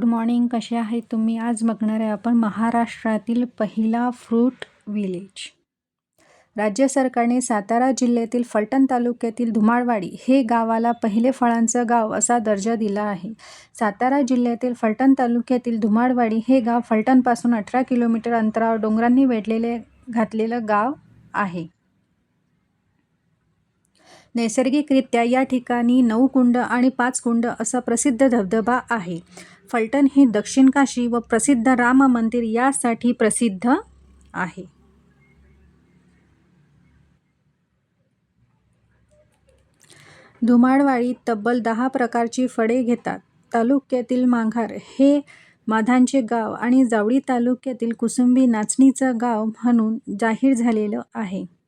Good morning कसे आहे तुम्ही? आज बघणार आहे आपण महाराष्ट्रातील पहिला फ्रूट विलेज. राज्य सरकारने सातारा जिल्ह्यातील फलटण तालुक्यातील धुमाळवाडी हे गावाला पहिले फळांचं गाव असा दर्जा दिला आहे. सातारा जिल्ह्यातील फलटण तालुक्यातील धुमाळवाडी हे गाव फलटणपासून अठरा किलोमीटर अंतरावर डोंगरांनी वेढलेले घातलेलं गाव आहे. नैसर्गिकरित्या या ठिकाणी नऊ कुंड आणि पाच कुंड असा प्रसिद्ध धबधबा आहे. फलटण हे दक्षिण काशी व प्रसिद्ध राम मंदिर यासाठी प्रसिद्ध आहे. धुमाळवाडीत तब्बल दहा प्रकारची फळे घेतात. तालुक्यातील मांघार हे माधांचे गाव आणि जावळी तालुक्यातील कुसुंबी नाचणीचं गाव म्हणून जाहीर झालेलं आहे.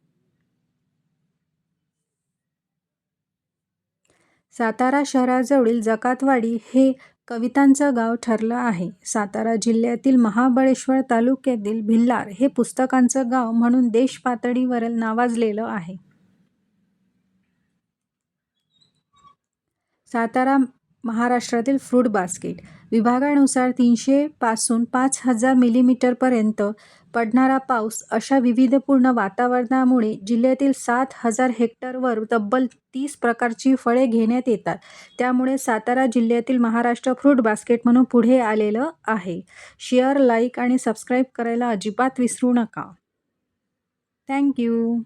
सातारा शहराजवळील जकातवाडी हे कवितांचं गाव ठरलं आहे. सातारा जिल्ह्यातील महाबळेश्वर तालुक्यातील भिल्लार हे पुस्तकांचं गाव म्हणून देशपातळीवरील नावाजलेलं आहे. सातारा महाराष्ट्रातील फ्रूट बास्केट. विभागानुसार तीनशे पासून पाच हजार मिलीमीटरपर्यंत पडणारा पाऊस अशा विविधपूर्ण वातावरणामुळे जिल्ह्यातील सात हजार हेक्टरवर तब्बल तीस प्रकारची फळे घेण्यात येतात. त्यामुळे सातारा जिल्ह्यातील महाराष्ट्र फ्रूट बास्केट म्हणून पुढे आलेलं आहे. शेअर लाईक आणि सबस्क्राईब करायला अजिबात विसरू नका. थँक्यू